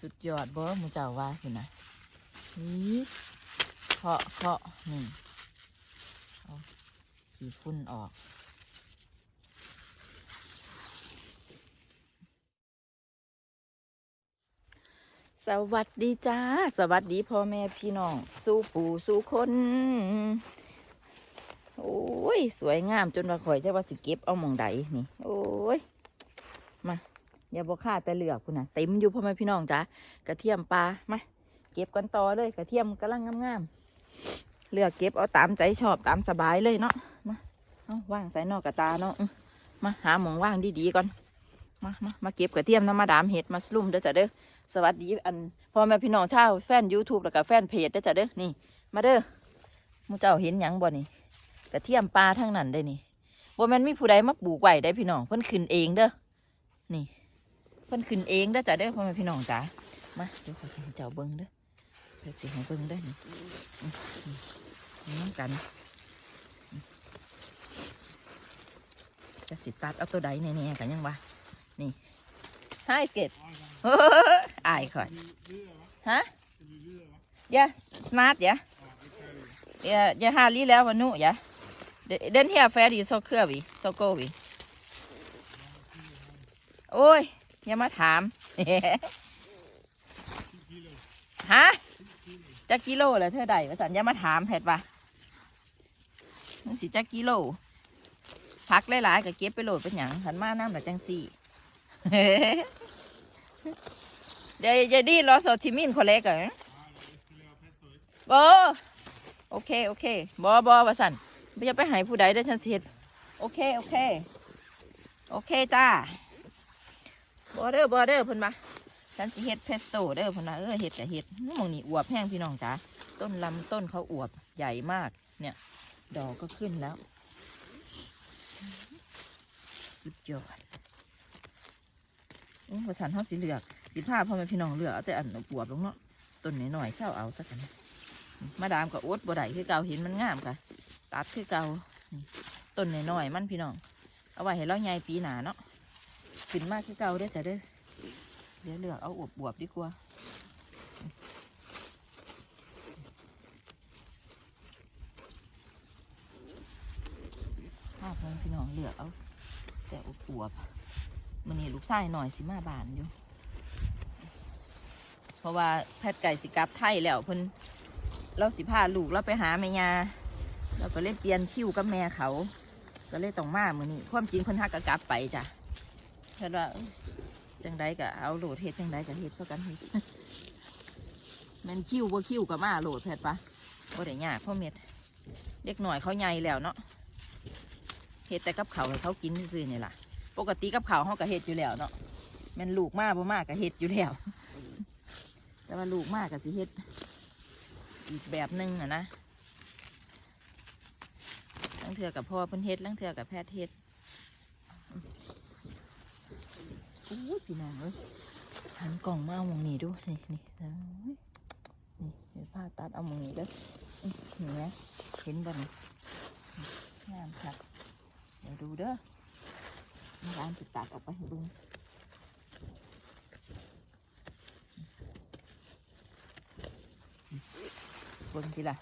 สุดยอดบ่มูเจ้าว่าคุณนะนี่เคาะเคาะนี่เอาขี้ฝุ่นออกสวัสดีจ้า สวัสดีพ่อแม่พี่น้อง สู้ปู่สู้คน โอ้ย สวยงามจนว่าข่อยจะว่าสิเก็บเอาหมองใดนี่ โอ้ย มา อย่าบอกค่าแต่เหลือกคุณนะเต็มอยู่พ่อแม่พี่น้องจ้ากระเทียมปลามาเก็บกันต่อเลยกระเทียมกำลังงามๆเลือกเก็บเอาตามใจชอบตามสบายเลยเนาะมาเอาว่างใส่นอกกระตาเนาะมาหาหมองว่างดีๆก่อนมามามาเก็บกระเทียมน้ำมาดามเห็ดมาสลุมเด้อจ้ะเด้อสวัสดีอันพ่อแม่พี่น้องชาวแฟน YouTube แล้วก็แฟนเพจเด้อจ้ะเด้อนี่ มาเด้อมูเจ้าเห็นหยังบ่นี่กระเทียมปลาทั้งนั้นได้นี่บ่แม่นมีผู้ใดมาปลูกไว้ได้พี่น้องเพิ่นขึ้นเองเด้อนี่ เพิ่นขึ้นเองเด้อจ้ะเด้อพ่อแม่พี่น้องจ้ามาเดี๋ยวขอสิให้เจ้าเบิ่งเด้อขอสิให้เบิ่งเด้อนี่อืมอืมอืมน้ำกันอืมจะสิตัดเอาตัวใดแน่ๆกันยังวะนี่ไฮสเก็ตอายค่อยฮะ Yeah, smart, yeah. Yeah, jag har lite över nu, ja. Det- Den här färdig så kör vi, så går vi. โอ้ย อย่ามาถาม ฮะจักกิโลเหรอเธอใดวะสันอย่ามาถามแผดว่ามันสิจักกิโล พักหลายๆก็เก็บไปโหลดเป็นหยังหันมาน้ำหละจังสี่เดี๋ยวจะดีรอสอทิมินคนเล็กเหรอบอโอเค โอเคบอบอว่าสันไม่จะไปหายผู้ใดได้ฉันเฮ็ดโอเค โอเค โอเค จ้า บอเดอร์บอเดอร์เพิ่นมาฉันสิเฮ็ดเพสโต้เด้อเพิ่นมาเออเฮ็ดแต่เฮ็ดมองนี่อวบแห้งพี่น้องจ้าต้นลำต้นเขาอวบใหญ่มาก เนี่ย ดอกก็ขึ้นแล้ว สุดยอดอุ้งประสานเฮาสิเหลือกสิผ้าพ่อแม่พี่น้องเหลือกเอาแต่อันอวบลงเนาะต้นหน้อยๆเศร้าเอาสักกันมาดามกับอดบ่ได้คือเก่าเห็นมันงามค่ะตัดคือเก่าต้นหน้อยๆมันพี่น้อง เอาไว้ให้เราใหญ่ปีหนาเนาะ ขึ้นมากคือเก่าเด้จ้ะเด้อเดี๋ยวเลือเอาอวบๆดีกว่าภาพของพี่น้องเหลือเอาแต่อวบมันนี่ลูกชายหน่อยสิมาบานอยู่เพราะว่าแพทย์ไก่สิกับไทยแล้วเพิ่นเราสิพาลูกเราไปหาแม่ยาเราก็เลยเปลี่ยนคิวกับแม่เขา ก็เลยต้องมามือนี้ความจริงเพิ่นฮักก็กลับไปจ้ะ เพิ่นว่าจังใดก็เอาโหลดเฮ็ดจังใดก็เฮ็ดเท่ากันเฮ็ดมันคิ้วบ่าคิ้วก็มาโหลดแพทย์ปะบ่ได้ยากเพราะเม็ดเด็กหน่อยเขาใหญ่แล้วเนาะเฮ็ดแต่กับเขาให้เขากินซื่อนี่ล่ะ ปกติกับเขาเฮาก็เฮ็ดอยู่แล้วเนาะม่นลูกมากบ่มาก็เฮ็ดอยู่แล้ว แต่ว่าลูกมากก็สิเฮ็ดอีกแบบหนึ่งอะนะลังเถื่อกับพ่อเพิ่นเฮ็ดลังเถื่อกับแพทย์เฮ็ดโอ้ย พี่น้องเอ้ยหันกล่องมาเอามองนี้ดูนี่นี่นะนี่เดี๋ยวผ้าตัดเอามองนี้เด้ออื้อเห็นไหมเห็นบ่นี่งามค่ะเดี๋ยวดูเด้อมาร้านสิตัดออกไปให้เบิ่งเบิ่งทีละ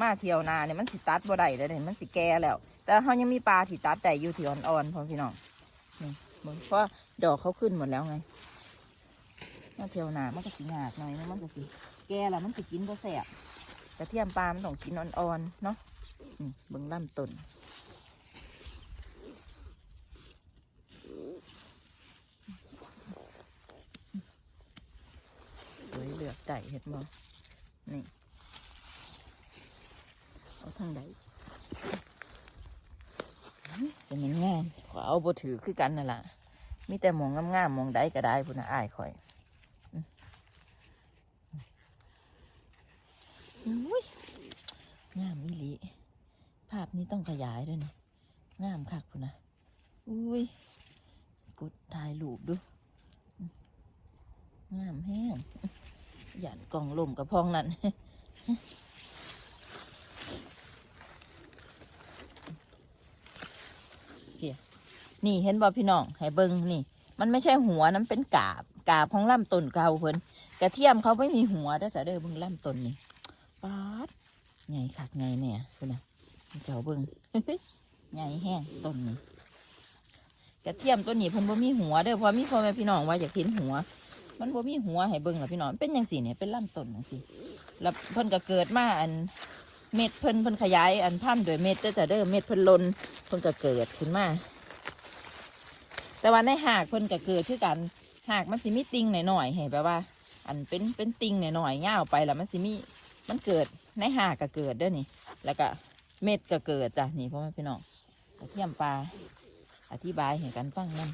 มาเที่ยวนาเนี่ยมันสิตัดบ่ได้เลยเนี่ยมันสิแก่แล้ว แต่เขายังมีปลาที่ตัดแต่อยู่ที่อ่อนๆพอพี่น้อง นี่เบิ่งเพราะดอกเขาขึ้นหมดแล้วไงมาเที่ยวหนามันก็สิหยาดหน่อยนะมันก็สิแก่ล้วมันสิกินบ่แสบกระเทียมปลามันต้องกินอ่อนๆเนาะนี่เบิ่งลำต้นสวยเหลือกไก่เห็ดมอนี่ เอาทางใด เป็นมันงามขอเอาบถือคือกันนั่นล่ะมีแต่มองงามๆมองใดก็ได้พุ่นนะอายคอยอุ้ยงามมิลิภาพนี้ต้องขยายด้วยนะงามคักพุ่นนะอุ้ยกดถ่ายรูปดูงามแห้งหยันกล่องลมกับพองนั่น นี่เห็นบ่พี่น้องให้เบิ่งนี่ มันไม่ใช่หัวนั้นเป็นกาบกาบของลำต้นเก่าเพิ่นกระเทียมเขาไม่มีหัวเด้อจ้ะเด้อเบิ่งลำต้นนี่ป๊าดไงคักไงเนี่ยคุณนะเจ้าเบิ่งไงแห้งต้นนี้กระเทียมต้นนี้เพิ่นบ่มีหัวเด้อพอมีพ่อแม่พี่น้องว่าอยากเห็นหัว มันบ่มีหัวให้เบิ่งหรอพี่น้องเป็นจังซี่เนี่ยเป็นลำต้นจังซี่แล้วเพิ่นก็เกิดมาอันเม็ดเพิ่นเพิ่นขยายอันพันธุ์โดยเม็ดเด้อจ้ะเด้อเม็ดเพิ่นลนเพิ่นก็เกิดขึ้นมา แต่ว่าในหากเพิ่นก็เกิดคือกันหากมันสิมีติ่งหน่อยๆให้แบบว่า อันเป็นเป็นติ่งหน่อยๆยาวไปแล้วมันสิมีมันเกิดในหากก็เกิดด้อนี่ แล้วก็เม็ดก็เกิดจ้ะนี่พ่อแม่พี่น้องกระเทียมปลาอธิบายให้กันฟังนั่น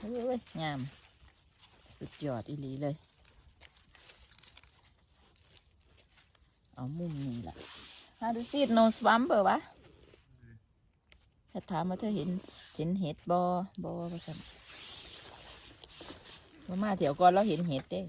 เอ้ยงาม สุดยอดอีหลีเลย เอามุมนี้ละฮาดูซีดโนสวัมเปล่าวะถ้าถามว่าเธอเห็นเห็นเห็ดบอบอว่าสันมามาเถียวก่อนเราเห็นเห็ดเด้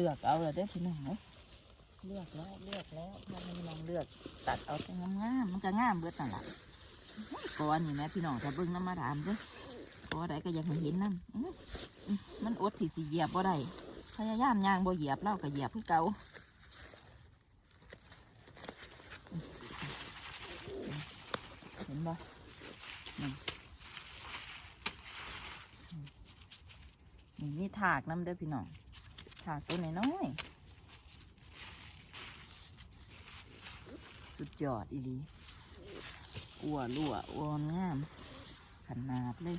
ลือกเอาเลยเด้พี่น้องเลือกแล้วเลือกแล้วพอมันลองเลือก ตัดเอาแต่งามๆมันก็งามเบิดนั่นแหละก้อนนี่แม่พี่น้องถ้าเบิ่งน้ำมาถามเด้อก้อใดก็ยากให้เห็นนั่นมันอดที่สิเหยียบบ่ได้พยายามย่างบ่เหยียบเล่าก็เหยียบคือเก่าเห็นบ่นี่นี่มีถากน้ำเด้อพี่น้อง ถากตัวน้อยๆสุดยอดอีลีอ้วลั่วอ้วนงาม ขนาดเลย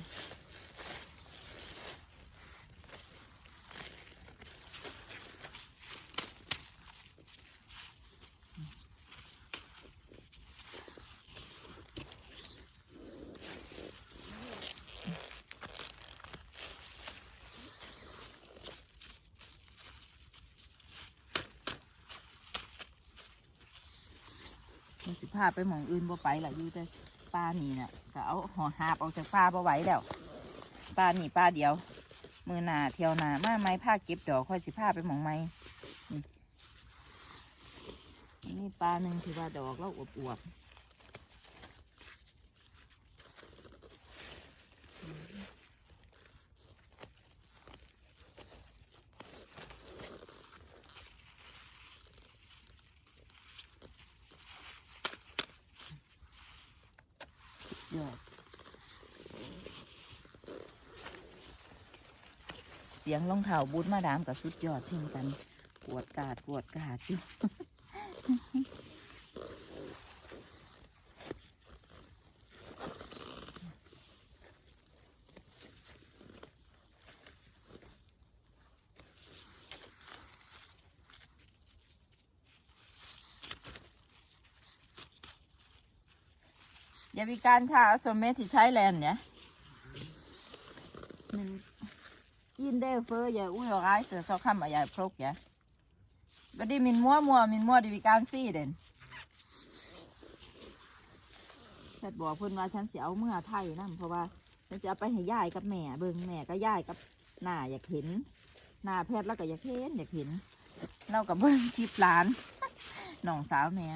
สิพาไปหมองอื่นบ่ไปล่ะอยู่แต่ป้านี่น่ะก็เอาห่อหาบออกจากปลาบ่ไหวแล้วป้านี่ปลาเดียว มือหนาเที่ยวหนามาไม้ผ้าเก็บดอกค่อยสิพาไปหมองไม้นี่นี่ปลาหนึ่งที่ว่าดอกแล้วอวบๆ ยอด เสียงรองเท้าบูทมาดามกับสุดยอดเช่นกัน ปวดกาดปวดกาดอยู่ อย่ามีการท่าสมเมติใช้แลนด์เนี่ยมันยินได้เฟออย่าอุ้ยออกไอ้เสือเขา Jag vill inte ha som med till Thailand, ja. Men in där för jag ur och reser så kan man göra plock, ja. Vad det min mormor, min mor, det vi kan se den. ฉันบอกเพิ่นว่าฉันเสียเอาเมื่อไทยนั่นเพราะว่าฉันจะเอาไปให้ยายกับแม่เบิ่งแม่ก็ยายกับหน้าอยากเห็นหน้าแพทย์แล้วก็อยากเห็นอยากเห็นเรากับเบิ่งคลิปหลานน้องสาวแม่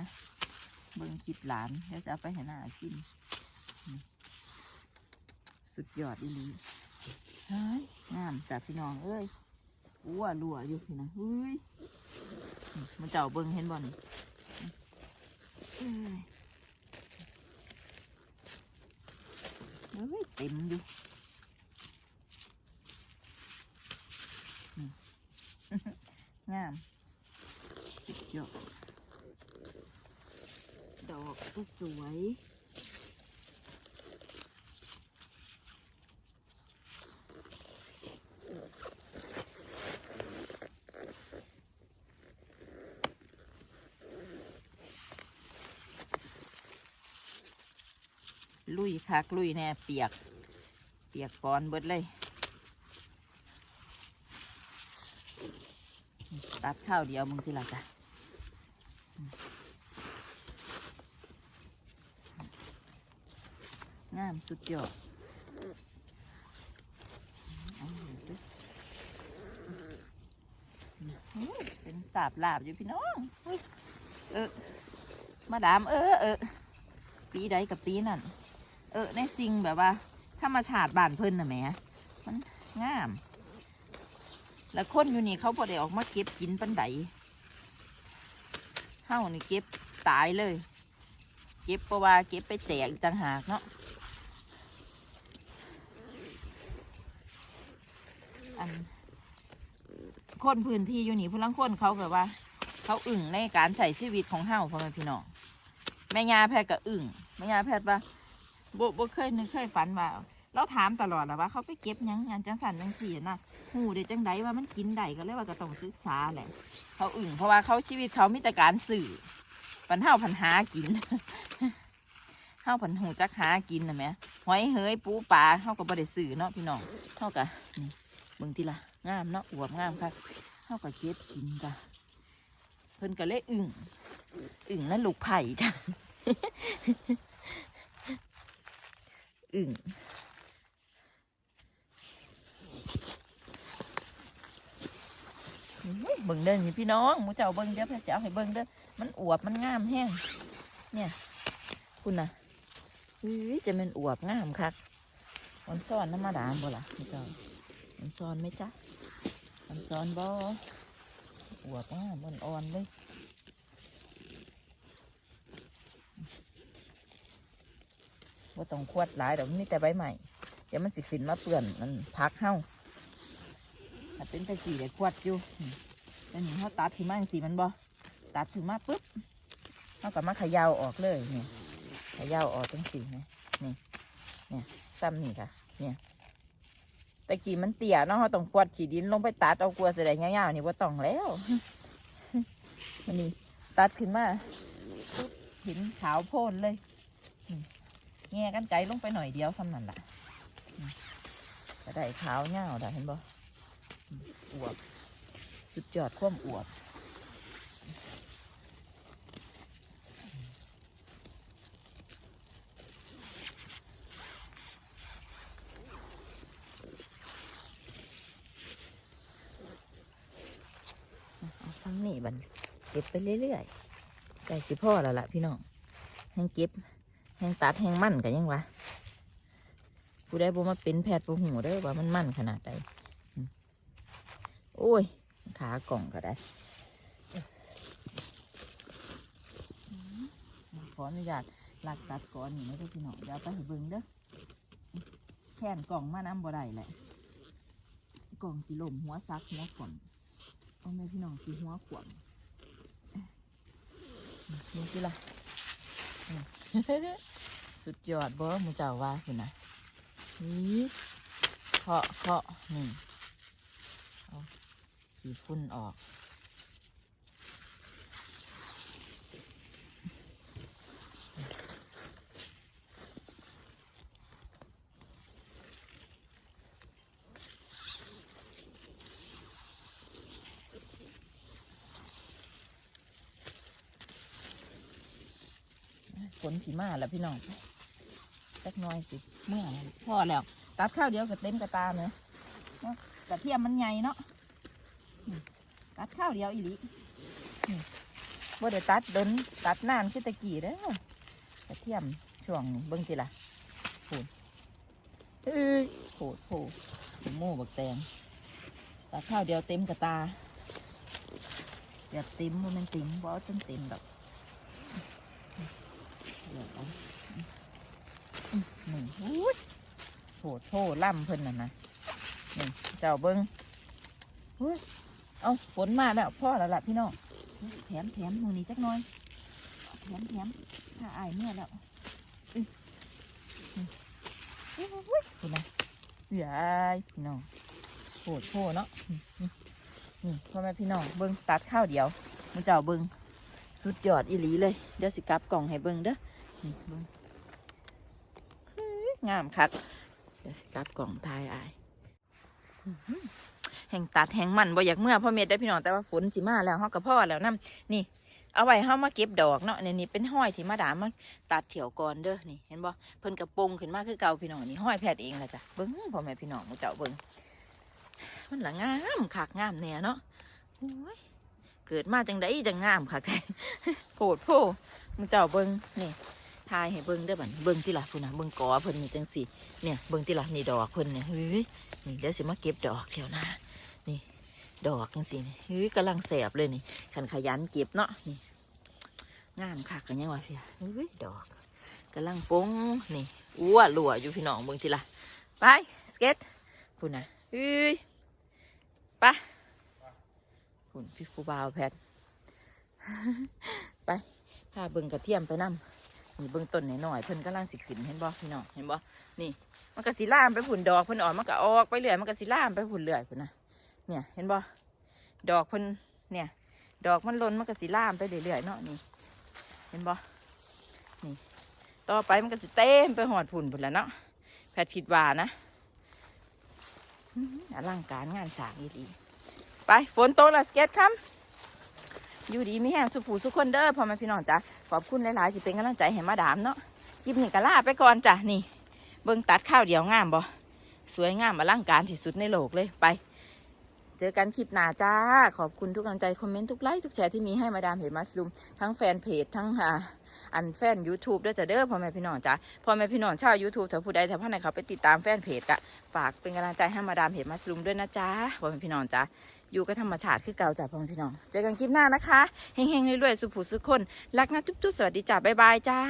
เบิ่งคลิปหลานแล้วจะเอาไปให้หน้าซิมอืมสุดยอดอีหลีเฮ้ยงามแต่พี่น้องเอ้ยอ้วรัวอยู่พี่นะเฮ้ยนี่มันเจ้าเบิ่งเห็นบ่นี่เอ้ยเฮ้ยเต็มอยู่อืมงามสุดยอด ดอกก็สวย ลุยคักลุยแน่เปียก เปียกปอนเบิดเลยตัดข้าวเดียวมึงที่ละจ้ะ สุดยอดเป็นสาบลาบอยู่พี่น้องเออมาดามเออเออปีใดกับปีนั่น เออในสิ่งแบบว่าธรรมชาติบ้านเพิ่นน่ะแหมมันงาม แล้วคนอยู่นี่เขาพอได้ออกมาเก็บกินปันไดเฮานี่เก็บตายเลย เก็บเพราะว่าเก็บไปแจกอีกต่างหากเนาะ อันคนพื้นที่อยู่นี่พลังคนเขาแบบว่า เขาอึ่งในการใช้ชีวิตของเฮาพ่อแม่พี่น้องแม่ยาแพทย์ก็อึ่งแม่ยาแพทย์ว่าบ่บ่เคยนึกเคยฝันว่าเราถามตลอดและว่าเขาไปเก็บยังงานจังสันจังสี่นะหูเด็จังไดว่ามันกินได้ก็เลยว่าก็ต้องศึกษาแหละเขาอึ่งเพราะว่าเขาชีวิตเขามีแต่การสื่อปันเฮาพันหากินเฮาพันหูจักหากินนะแหม่หอยเฮ้ยปูปลาเฮาก็บ่ได้สื่อเนาะพี่น้องเฮาก็นี่ เบิ่งทีละงามเนาะอวบงามค่ะเฮาก็เก็บกินจ้ะเพิ่นก็เลยอึ่งอึ่งนั่นลูกไผ่จ้ะอึ่งเบิ่งเด้อนี่พี่น้องหมูเจ้าเบิ่งเดี๋ยวพี่เสียวให้เบิ่งเด้อมันอวบมันงามแห้งเนี่ยคุณนะอุ้ยจะเป็นอวบงามคักมันซ่อนน้ำมาดามบ่ล่ะหมูเจ้า มันซ่อนไหมจ๊ะมันซ่อนบ่อวบงามมันอ่อนเลยว่าต้องควดหลายเดี๋ยวมันมีแต่ใบใหม่เดี๋ยวมันสิขึ้นมาเปื่อนมันพักเฮาถ้าเป็นตะกี้ได้ขวดอยู่นี่แล้วนี่เขาตัดถึงมาจังสีมันบ่ตัดถึงมาปุ๊บเขาก็มาขย่าออกเลยนี่เขย่าออกจังสีนะนี่เนี่ยซ้ำนี่ค่ะ เนี่ย ตะกี้มันเตี่ยเนาะเขาต้องขวดขีดินลงไปตัดเอากลัวเสียดายยาวๆนี่ว่าต้องแล้วมันนี่ตัดขึ้นมาหุบหินขาวโพนเลยแง่กันใจลงไปหน่อยเดียวซ้ำนั่นแหละกระได้ขาวเงาได้เห็นบ่อวบสุดยอดความอวบเอาฟัง นี่บันเก็บไปเรื่อยๆไก่สิพ่อแล้วล่ะพี่น้องแห้งเก็บแห้งตัดแห้งมั่นกันยังวะผู้ได้บ่มาเป็นแพทย์ผู้หูได้อว่ามันมั่นขนาดใดโอ้ย ขากล่องก็ได้ขออนุญาตลักตัดก่อนนี่นะพี่น้องเดี๋ยวไปให้เบิ่งเด้อแค่นกล่องมาน้ำบ่ได้แหละกล่องสีลมหัวซักหัวขวม เอาแม่พี่น้องสีหัวขวมนี่คือล่ะสุดยอดบ่มูเจ้าว่าคุณนะนี่เคาะเคาะนี่เอาขีฝุ่นออก ฝ นสีมาแล้วพี่น้องสักน่อยสิเมื่อพอแล้ว ตัดข้าวเดียวกับเต็มกระตาเนอะกระเทียมมันใหญ่เนาะตัดข้าวเดียวอีหลีนี่บ่ได้ตัดดนตัดนานคือตะกี้เด้อกระเทียมช่วงเบิ่งสิล่ะโผดเอ้ยโผดโผดโม่บักแตงตัดข้าวเดียวเต็มกระตาเดี๋ยวเต็มบ่แมันเต็มบ่เอาจนเต็มดอก เดี๋ยวอาอืมนี่อุ้ยโผดโผล่ำเพิ่นน่ะนะนี่เจ้าเบิ่งอุ้ยเอาฝนมาแล้วพ่อแล้วล่ะพี่น้องแถมแถมมือนี้จักหน่อยแถมแถมถ้าอายเมื่อแล้วอืออุ้ยคุณนะเดี๋ยวอายพี่น้องโผดโผเนาะนี่พ่อแม่พี่น้องเบิ้งตัดข้าวเดียวมันเจ้าเบิ้งสุดยอดอีหลีเลย เดี๋ยวสิกลับกล่องให้เบิ้งเด้อ งามคักเดี๋ยวสิกลับกล่องทายอายอื้อหือแงตัดแห่งมันบ่อยากเมื่อพ่อเม็ดได้พี่น้องแต่ว่าฝนสิมาแล้วเฮากับพ่อแล้วนํนี่ เอาไว้เฮามาเก็บดอกเนาะนี่นี่เป็นห้อยที่มาดามมาตัดเถี่ยวก่อนเด้อนี่ เห็นบ่เพิ่นกระปงขึ้นมาคือเก่าพี่น้องนี่ห้อยแพทย์เองล่ะจ้ะเบิ่งพ่อแม่พี่น้องมุเจ้าเบิ่งมันละงามคักงามแน่เนาะโอ้ยเกิดมาจังไดจังงามคักแท้โพดโพมู่เจ้าเบิ่งนี่ ทายให้เบิ่งเด้บัดเบิ่งติล่ะพุ่นน่ะเบิ่งกอเพิ่นนี่จังสิเนี่ยเบิ่งติล่ะนี่ดอกเพิ่นเนี่ยเฮ้ยนี่เดี๋ยวสิมาเก็บดอกแล้วนะ นี่ ดอกจังสิเนี่ยเฮ้ยกำลังแสบเลยนี่ขันขยันเก็บเนาะนี่งามคักกันยังวะพี่เฮ้ยดอกกำลังปงนี่อ้วหลัวอยู่พี่น้องเบิ่งที่ละไปสเก็ตพุ่นนะเฮ้ยไปะพุ่นพี่ครูบาวแพทไปพาเบิ่งกระเทียมไปนํ นี่เบิ่งต้นหน่อยเพิ่นกำลังสิขึ้นเห็นบ่พี่น้องเห็นบ่นี่ มันก็สิล่ามไปผุนดอกเพิ่นออกมันก็ออกไปเรื่อยมันก็สิล่ามไปผุนเรื่อยพุ่นนะเนี่ยเห็นบ่ดอกเพิ่นเนี่ย ดอกมันล้นมันก็สิล่ามไปเรื่อยๆเนาะนี่เห็นบ่นี่ ต่อไปมันก็สิเต็มไปหอดฝุ่นพุ่นแล้วเนาะแพทย์คิดว่านะอลังการงานสร้างอีหลีไปฝนตกและสเก็ตครับอยู่ดีมีแห้งสุผูสุคนเด้อพอม่พี่น้องจ้ะ ขอบคุณหลายๆที่เป็นกำลังใจให้มาดามเนาะคลิปนี้ก็ลาไปก่อนจ้ะนี่ เบิ่งตัดข้าวเดียวงามบ่สวยงามอลังการที่สุดในโลกเลยไป เจอกันคลิปหน้าจ้า ขอบคุณทุกกำลังใจคอมเมนต์ทุกไลค์ทุกแชร์ที่มีให้มาดามเห็นมัสลุม ทั้งแฟนเพจทั้งอันแฟน YouTube ด้วยจ้ะเด้อพ่อแม่พี่น้องจ้าพ่อแม่พี่น้องชาว YouTube ถ้าผู้ใดถ้าผู้ใดเขาไปติดตามแฟนเพจกะฝากเป็นกำลังใจให้มาดามเห็นมัสลุมด้วยนะจ้าพ่อแม่พี่น้องจ้า อยู่กับธรรมชาติคือเก่าจ้าพ่อพี่น้อง เจอกันคลิปหน้านะคะ เฮงๆรวยๆสุขผู้สุขคน รักนะทุกๆ สวัสดีจ้าบ๊ายบายจ้า